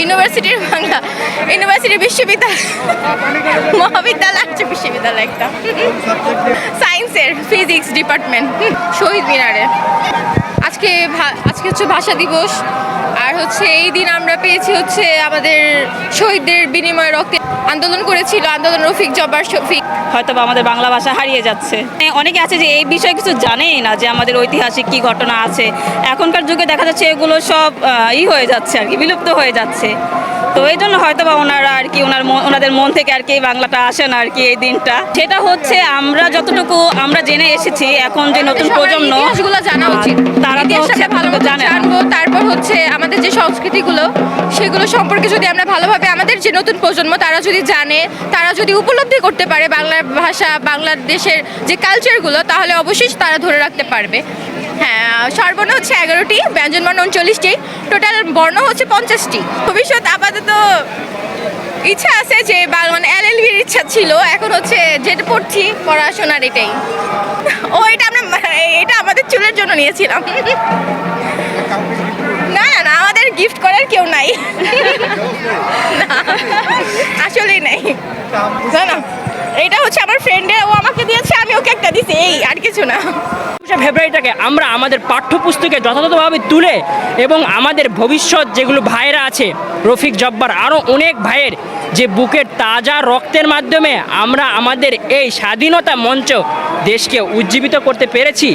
ইউনিভার্সিটির বাংলা ইউনিভার্সিটি বিশ্ববিদ্যালয় মহাবিদ্যালয় আছে বিশ্ববিদ্যালয় একটা সায়েন্সের ফিজিক্স ডিপার্টমেন্ট শহীদ মিনারে। আজকে আজকে হচ্ছে ভাষা দিবস। আর হচ্ছে এই দিন আমরা পেয়েছি হচ্ছে আমাদের শহীদদের বিনিময়ে রক্তে আন্দোলন করেছিল আন্দোলন রফিক জব্বার শফিক। হয়তো বা আমাদের বাংলা ভাষা হারিয়ে যাচ্ছে। মানে অনেকে আছে যে এই বিষয়ে কিছু জানেই না যে আমাদের ঐতিহাসিক কি ঘটনা আছে। এখনকার যুগে দেখা যাচ্ছে এগুলো সব ই হয়ে যাচ্ছে আর কি বিলুপ্ত হয়ে যাচ্ছে। তো এই জন্য হয়তো বা ওনারা আর কি ওনার ওনাদের মন থেকে আর কি এই বাংলাটা আসে না আর কি এই দিনটা। সেটা হচ্ছে আমরা যতটুকু আমরা জেনে এসেছি এখন যে নতুন প্রজন্ম ইতিহাসগুলো জানা উচিত। তারা তো হচ্ছে ভালো জানব, তারপর হচ্ছে আমাদের যে সংস্কৃতিগুলো, সেগুলো সম্পর্কে যদি আমরা ভালোভাবে আমাদের যে নতুন প্রজন্ম, তারা যদি জানে, তারা যদি উপলব্ধি করতে পারে বাংলা ভাষা, বাংলাদেশের যে কালচারগুলো তাহলে অবশ্যই তারা ধরে রাখতে পারবে। হ্যাঁ সর্বর্ণ হচ্ছে এগারোটি, ব্যঞ্জনবর্ণ উনচল্লিশটি টোটাল বর্ণ হচ্ছে পঞ্চাশটি। ভবিষ্যৎ আপাতত ইচ্ছা আছে যে মানে এলএলবির ইচ্ছা ছিল, এখন হচ্ছে যেটা পড়ছি, পড়াশোনার এটাই। ও, এটা চুলের জন্য নিয়েছিলাম। না না না, আমাদের গিফট করার কেউ নাই। আসলেই নাই। না এটা হচ্ছে আমার ফ্রেন্ডের ও আমাকে দিয়েছে, আমি ওকে একটা দিছি, এই, আর কিছু না। ফেব্রুয়ারিটাকে আমরা আমাদের পাঠ্যপুস্তকে যথাযথভাবে তুলে এবং আমাদের ভবিষ্যৎ যেগুলো ভাইরা আছে, রফিক জব্বার আরও অনেক ভাইয়ের যে বুকের তাজা রক্তের মাধ্যমে আমরা আমাদের এই স্বাধীনতা মঞ্চ দেশকে উজ্জীবিত করতে পেরেছি,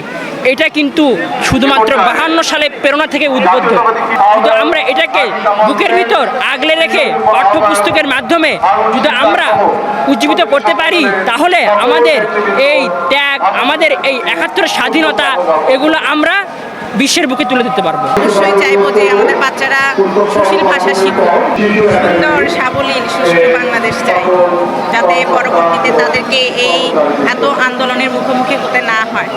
এটা কিন্তু শুধুমাত্র বাহান্ন সালে প্রেরণা থেকে উদ্বুদ্ধ। শুধু আমরা এটাকে বুকের ভিতর আগলে রেখে পাঠ্যপুস্তকের মাধ্যমে যদি আমরা উজ্জীবিত করতে পারি, তাহলে আমাদের এই ত্যাগ, আমাদের এই একাত্তর স্বাধীনতা, এগুলো আমরা বিশ্বের বুকে তুলে দিতে পারব। অবশ্যই চাইব যে আমাদের বাচ্চারা সুশীল ভাষা শিখুক সুন্দর সাবলীল সুশীল বাংলাদেশ চাই যাতে পরবর্তীতে তাদেরকে এই এত আন্দোলনের মুখোমুখি হতে না হয়।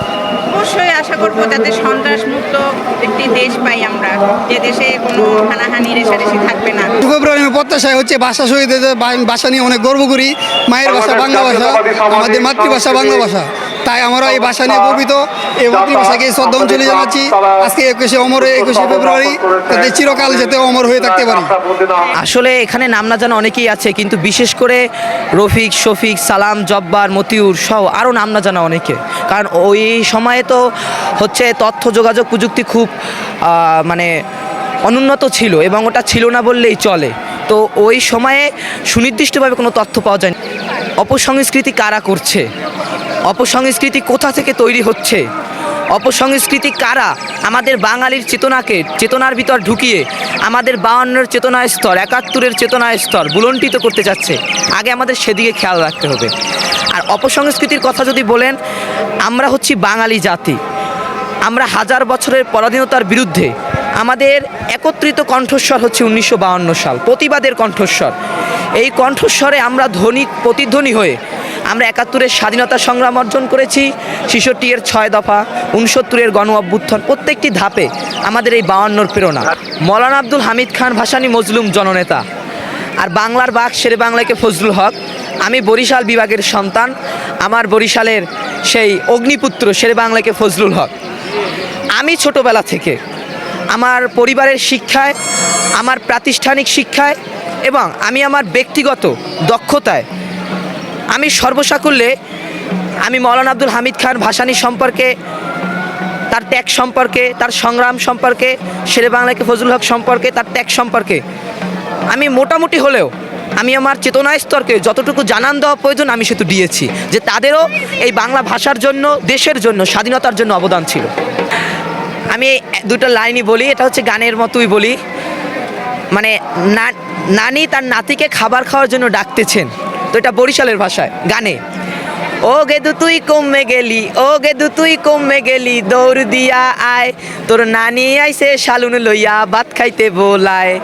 অবশ্যই আশা করব যাতে সন্ত্রাস মুক্ত একটি দেশ পাই আমরা যে দেশে কোনো হানাহানি রেশারেশি থাকবে না। প্রত্যাশায় হচ্ছে ভাষা শহীদদের বা- ভাষা নিয়ে অনেক গর্ব করি। মায়ের ভাষা বাংলা ভাষা আমাদের মাতৃভাষা বাংলা ভাষা। তাই আমরা এই ভাষা নিয়ে গর্বিত। এই মাতৃভাষাকে শ্রদ্ধাঞ্জলি জানাচ্ছি। আজকে একুশে অমরে একুশে ফেব্রুয়ারি। যাতে চিরকাল যাতে অমর হয়ে থাকতে পারি। আসলে এখানে নাম না জানা অনেকেই আছে কিন্তু বিশেষ করে রফিক শফিক সালাম জব্বার মতিউর সহ আরও নাম না জানা অনেকে। কারণ ওই সময়ে তো হচ্ছে তথ্য যোগাযোগ প্রযুক্তি খুব মানে অনুন্নত ছিল এবং ওটা ছিল না বললেই চলে। তো ওই সময়ে সুনির্দিষ্টভাবে কোনো তথ্য পাওয়া যায়নি। অপসংস্কৃতি কারা করছে? অপসংস্কৃতি কোথা থেকে তৈরি হচ্ছে? অপসংস্কৃতি কারা আমাদের বাঙালির চেতনাকে, চেতনার ভিতর ঢুকিয়ে আমাদের বাউন্নের চেতনা স্তর, একাত্তরের চেতনা স্তর বুলন্টিত করতে যাচ্ছে, আগে আমাদের সেদিকে খেয়াল রাখতে হবে। আর অপসংস্কৃতির কথা যদি বলেন, আমরা হচ্ছি বাঙালি জাতি। আমরা হাজার বছরের পরাধীনতার বিরুদ্ধে আমাদের একত্রিত কণ্ঠস্বর হচ্ছে উনিশশো সাল, প্রতিবাদের কণ্ঠস্বর। এই কণ্ঠস্বরে আমরা ধ্বনি প্রতিধ্বনি হয়ে আমরা একাত্তরের স্বাধীনতা সংগ্রাম অর্জন করেছি ছিষট্টি এর ছয় দফা, উনসত্তরের গণ অভ্যুত্থান, প্রত্যেকটি ধাপে আমাদের এই বাউান্নর প্রেরণা। মৌলানা আব্দুল হামিদ খান ভাসানী মজলুম জননেতা। আর বাংলার বাঘ শেরে বাংলাকে ফজলুল হক, আমি বরিশাল বিভাগের সন্তান, আমার বরিশালের সেই অগ্নিপুত্র শেরে বাংলাকে ফজলুল হক। আমি ছোটবেলা থেকে আমার পরিবারের শিক্ষায়, আমার প্রাতিষ্ঠানিক শিক্ষায় এবং আমি আমার ব্যক্তিগত দক্ষতায় আমি সর্বসাকুল্যে আমি মৌলানা আব্দুল হামিদ খান ভাসানী সম্পর্কে, তার ত্যাগ সম্পর্কে, তার সংগ্রাম সম্পর্কে, শেরে বাংলাকে ফজলুল হক সম্পর্কে, তার ত্যাগ সম্পর্কে আমি মোটামুটি হলেও আমি আমার চেতনা স্তরকে যতটুকু জানান দেওয়া প্রয়োজন আমি সেতু দিয়েছি যে তাদেরও এই বাংলা ভাষার জন্য, দেশের জন্য, স্বাধীনতার জন্য অবদান ছিল। আমি দুটো লাইনই বলি, এটা হচ্ছে গানের মতোই বলি। মানে নানি তার নাতিকে খাবার খাওয়ার জন্য ডাকতেছেন। তো এটা বরিশালের ভাষায়, গানে। ও গেদু তুই কমে গেলি ও গেদু তুই কমে গেলি, দৌড় দিয়া আয়। তোর নানি আইসে শালুন লইয়া ভাত খাইতে বোলায়।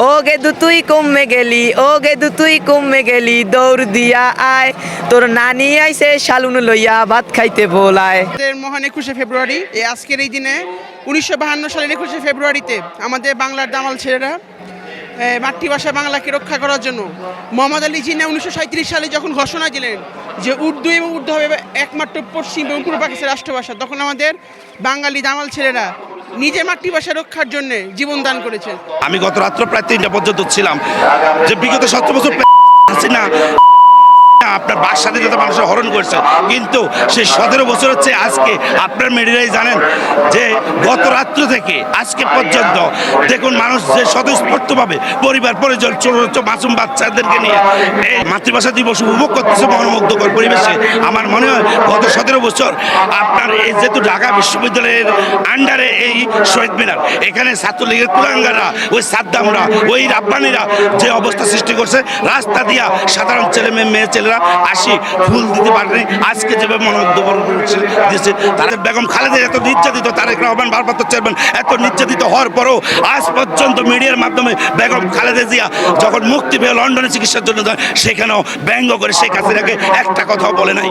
ও গেদু তুই কমে গেলি ও গেদু তুই কমে গেলি, দৌড় দিয়া আয়। তোর নানি আইসে শালুন লইয়া ভাত খাইতে বোলায়। মহান একুশে ফেব্রুয়ারি, এই আজকের এই দিনে উনিশশো বাহান্ন সালের একুশে ফেব্রুয়ারিতে আমাদের বাংলার দামাল ছেলেরা মাতৃভাষা বাংলাকে রক্ষা করার জন্য মোহাম্মদ আলী জিন্না উনিশশো সালে যখন ঘোষণা দিলেন যে উর্দু এবং উর্দু হবে একমাত্র পশ্চিম এবং পূর্ব পাকিস্তানের রাষ্ট্রভাষা, তখন আমাদের বাঙালি দামাল ছেলেরা নিজের মাতৃভাষা রক্ষার জন্য জীবন দান করেছেন আমি গত রাত্র প্রায় তিনটা পর্যন্ত ছিলাম। যে বিগত সতেরো বছর হাসিনা আপনার বাক স্বাধীনতা মানুষের হরণ করছে। কিন্তু সেই সতেরো বছর হচ্ছে আজকে। আপনার মেডিরাই জানেন যে গত রাত্র থেকে আজকে পর্যন্ত দেখুন মানুষ যে স্বতঃস্ফূর্তভাবে পরিবার, পরিজন, ছোট ছোট মাসুম বাচ্চাদেরকে নিয়ে এই মাতৃভাষা দিবস উপভোগ করতেছে মনোমুগ্ধকর পরিবেশে। আমার মনে হয় গত সতেরো বছর আপনার এই যেহেতু ঢাকা বিশ্ববিদ্যালয়ের আন্ডারে এই শহীদ মিনার, এখানে ছাত্রলীগের কুলাঙ্গাররা, ওই সাদ্দামরা, ওই রাব্বানিরা যে অবস্থা সৃষ্টি করছে, রাস্তা দিয়া সাধারণ ছেলে মেয়ে মেয়ে ছেলেরা আসি। ফুল দিতে পারেনি। আজকে যেভাবে মনে উদ্যোগ দিয়েছে তাদের বেগম খালেদা এত নির্যাতিত, তারেক রহমান ভারপ্রাপ্ত চেয়ারম্যান এত নির্যাতিত হওয়ার পরেও আজ পর্যন্ত মিডিয়ার মাধ্যমে বেগম খালেদা জিয়া যখন মুক্তি পেয়ে লন্ডনে চিকিৎসার জন্য যায়, সেখানেও ব্যঙ্গ করে শেখ হাসিনাকে একটা কথাও বলে নাই।